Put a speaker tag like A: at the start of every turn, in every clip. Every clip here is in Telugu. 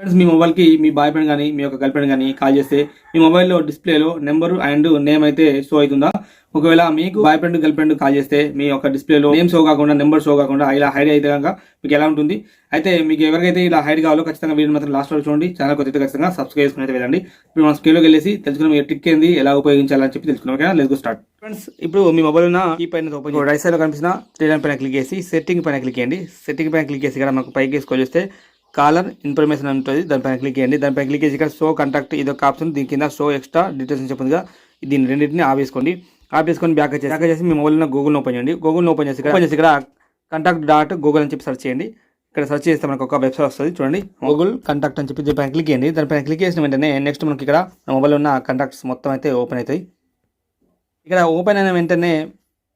A: ఫ్రెండ్స్ మీ మొబైల్కి మీ బాయ్ ఫ్రెండ్ కానీ మీ యొక్క గర్ల్ ఫ్రెండ్ కానీ కాల్ చేస్తే మీ మొబైల్లో డిస్ప్లేలో నెంబర్ అండ్ నేమ్ అయితే షో అవుతుందా? ఒకవేళ మీకు boy friend girl friend call చేస్తే మీ యొక్క డిస్ప్లేలో నేమ్ షో కాకుండా నెంబర్ షో కాకుండా ఇలా హైడ్ అయితే కనుక మీకు ఎలా ఉంటుంది? అయితే మీకు ఎవరికైతే ఇలా హైడ్ కావాలో ఖచ్చితంగా వీడియో మాత్రం లాస్ట్ వరకు చూడండి. ఛానల్ కొత్త ఖచ్చితంగా సబ్స్క్రైబ్ చేసుకుని అయితే వెళ్ళండి. ఇప్పుడు మనం స్క్రీన్లోకి వెళ్ళేసి తెలుసుకున్న ఈ ట్రిక్ ఏంది ఎలా ఉపయోగించాలని చెప్పి తెలుసుకున్నాం ఓకేనా? లెట్స్ గో స్టార్ట్ ఫ్రెండ్స్ ఇప్పుడు మీ మొబైల్ ఉన్న ఈ పైన ఓపెన్ రైట్ సైడ్లో కనిపిస్తున్న త్రీ లైన్ పైన క్లిక్ చేసి సెట్టింగ్ పైన క్లిక్ చేయండి. సెట్టింగ్ పైన క్లిక్ చేసి ఇక్కడ మనకు పైకి స్కోల్ చేస్తే కాలర్ ఇన్ఫర్మేషన్ అని ఉంటుంది దానిపైన క్లిక్ చేయండి. దానిపైన క్లిక్ చేసి ఇక్కడ షో కాంటాక్ట్ ఇది ఒక ఆప్షన్ దీని కింద షో ఎక్స్ట్రా డీటెయిల్స్ అని చెప్పిందిగా దీన్ని రెండింటిని ఆఫ్ చేసుకోండి ఆఫ్ చేసుకొని బ్యాక్ చేసి బ్యాక్ చేసి మీ మొబైల్ ఉన్న గూగుల్ ఓపెన్ చేయండి. గూగుల్ ఓపెన్ చేసి ఓపెన్ చేసి ఇక్కడ కాంటాక్ట్ డాట్ గూగుల్ అని చెప్పి సెర్చ్ చేయండి. ఇక్కడ సెర్చ్ చేస్తే మనకు ఒక వెబ్సైట్ వస్తుంది చూడండి. గూగుల్ కాంటాక్ట్ అని చెప్పి దీనిపైన క్లిక్ చేయండి. దానిపైన క్లిక్ చేసిన వెంటనే నెక్స్ట్ మనకి ఇక్కడ మొబైల్ ఉన్న కాంటాక్ట్స్ మొత్తం అయితే ఓపెన్ అవుతాయి. ఇక్కడ ఓపెన్ అయిన వెంటనే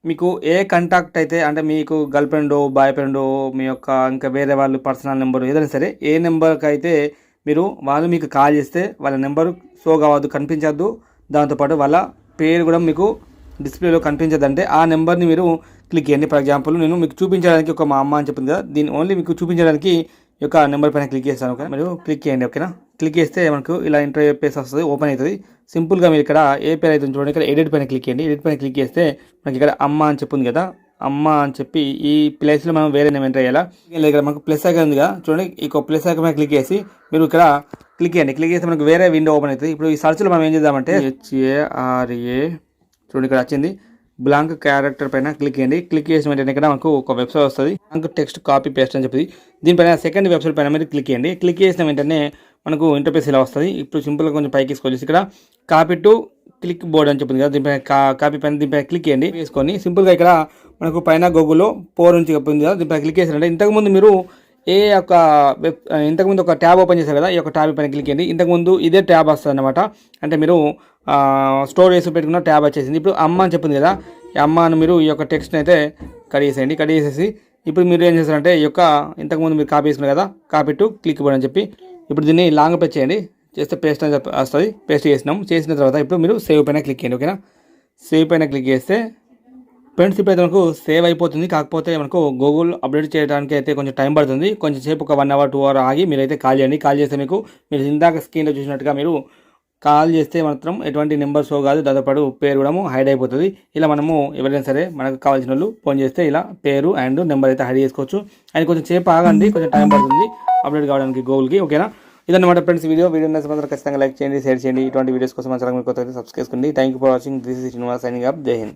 A: మీకు ఏ కాంటాక్ట్ అయితే అంటే మీకు గర్ల్ ఫ్రెండ్ బాయ్ ఫ్రెండ్ మీ యొక్క ఇంకా వేరే వాళ్ళు పర్సనల్ నెంబర్ ఏదైనా సరే ఏ నెంబర్కి అయితే మీరు వాళ్ళు మీకు కాల్ చేస్తే వాళ్ళ నెంబర్ షో కావద్దు కనిపించద్దు. దాంతోపాటు వాళ్ళ పేరు కూడా మీకు డిస్ప్లేలో కనిపించదంటే ఆ నెంబర్ని మీరు క్లిక్ చేయండి. ఫర్ ఎగ్జాంపుల్ నేను మీకు చూపించడానికి ఒక మా అమ్మ అని చెప్పింది కదా దీన్ని ఓన్లీ మీకు చూపించడానికి ఈ యొక్క నెంబర్ పైన క్లిక్ చేస్తాను ఓకే మీరు క్లిక్ చేయండి ఓకేనా? క్లిక్ చేస్తే మనకు ఇలా ఇంటర్వ్యూ పేస్ వస్తుంది ఓపెన్ అవుతుంది. సింపుల్గా మీరు ఇక్కడ ఏ పేరు అయితే చూడండి. ఇక్కడ ఎడిట్ పైన క్లిక్ చేయండి. ఎడిట్ పైన క్లిక్ చేస్తే మనకి ఇక్కడ అమ్మ అని చెప్పింది కదా. అమ్మ అని చెప్పి ఈ ప్లేస్లో మనం వేరే నేమ్ ఎంటర్ చేయాలా? ఇక్కడ మనకు ప్లస్ ఐకన్ ఉందిగా చూడండి ఈ ప్లస్ ఐకన్ మీద క్లిక్ చేసి మీరు ఇక్కడ క్లిక్ చేయండి. క్లిక్ చేస్తే మనకు వేరే విండో ఓపెన్ అవుతుంది. ఇప్పుడు ఈ సర్చ్లో మనం ఏం చేద్దామంటే హెచ్ఏఆర్ఏ చూడండి ఇక్కడ వచ్చింది. బ్లాంక్ క్యారెక్టర్ పైన క్లిక్ చేయండి. క్లిక్ చేసిన వెంటనే ఇక్కడ మనకు ఒక వెబ్సైట్ వస్తుంది. బ్లాంక్ టెక్స్ట్ కాపీ పేస్ట్ అని చెప్పి దీనిపైన సెకండ్ వెబ్సైట్ పైన మీరు క్లిక్ చేయండి. క్లిక్ చేసిన వెంటనే మనకు ఇంటర్ఫేస్ ఇలా వస్తుంది. ఇప్పుడు సింపుల్గా కొంచెం పైకి తీసుకొచ్చి ఇక్కడ కాపీ టు క్లిక్ బోర్డ్ అని చెప్పింది కదా దీనిపై కాపీ పైన దీనిపై క్లిక్ చేయండి వేసుకొని సింపుల్గా ఇక్కడ మనకు పైన గూగుల్లో పోర్ నుంచి చెప్పింది కదా దీనిపై క్లిక్ చేసినట్టే ఇంతకుముందు మీరు ఏ యొక్క వెబ్ ఇంతకుముందు ఒక ట్యాబ్ ఓపెన్ చేశారు కదా ఈ యొక్క ట్యాబ్ పైన క్లిక్ చేయండి. ఇంతకుముందు ఇదే ట్యాబ్ వస్తుంది అనమాట అంటే మీరు స్టోర్ చేసి పెట్టుకున్న ట్యాబ్ వచ్చేసింది. ఇప్పుడు అమ్మ అని చెప్పింది కదా ఈ అమ్మ అని మీరు ఈ యొక్క టెక్స్ట్ని అయితే కట్ చేసేయండి. కట్ చేసేసి ఇప్పుడు మీరు ఏం చేస్తారంటే ఈ యొక్క ఇంతకుముందు మీరు కాపీ చేసుకున్నారు కదా కాపీ టు క్లిక్ బోర్డ్ అని చెప్పి ఇప్పుడు దీన్ని లాంగ్ పెట్ చేయండి. చేస్తే పేస్ట్ అని చెప్పి వస్తుంది. పేస్ట్ చేసినాం. చేసిన తర్వాత ఇప్పుడు మీరు సేవ్ పైన క్లిక్ చేయండి ఓకేనా సేవ్ పైన క్లిక్ చేస్తే ఫ్రెండ్స్ ఇప్పుడు అయితే మనకు సేవ్ అయిపోతుంది. కాకపోతే మనకు గూగుల్ అప్డేట్ చేయడానికి అయితే కొంచెం టైం పడుతుంది. కొంచెం సేపు ఒక వన్ అవర్ టూ అవర్ ఆగి మీరైతే కాల్ చేయండి. కాల్ చేస్తే మీకు మీరు ఇందాక స్క్రీన్లో చూసినట్టుగా మీరు కాల్ చేస్తే మాత్రం ఎటువంటి నెంబర్ షో కాదు. దాదాపు పేరు కూడా హైడ్ అయిపోతుంది. ఇలా మనము ఎవరైనా సరే మనకు కావాల్సిన వాళ్ళు ఫోన్ చేస్తే ఇలా పేరు అండ్ నెంబర్ అయితే హైడ్ చేసుకోవచ్చు. అండ్ కొంచెం సేపు ఆగండి. కొంచెం టైం పడుతుంది. అప్డేట్ కావడానికి గూగుల్కి ఓకేనా ఇదన్నమాట ఫ్రెండ్స్ వీడియో. వీడియో నచ్చితే మాత్రం ఖచ్చితంగా లైక్ చేయండి షేర్ చేయండి. ఇటువంటి వీడియోస్ కోసం మన ఛానల్ కొత్త సబ్స్క్రైబ్ చేసుకోండి. Thank you for watching this is Srinivas signing up Jai Hind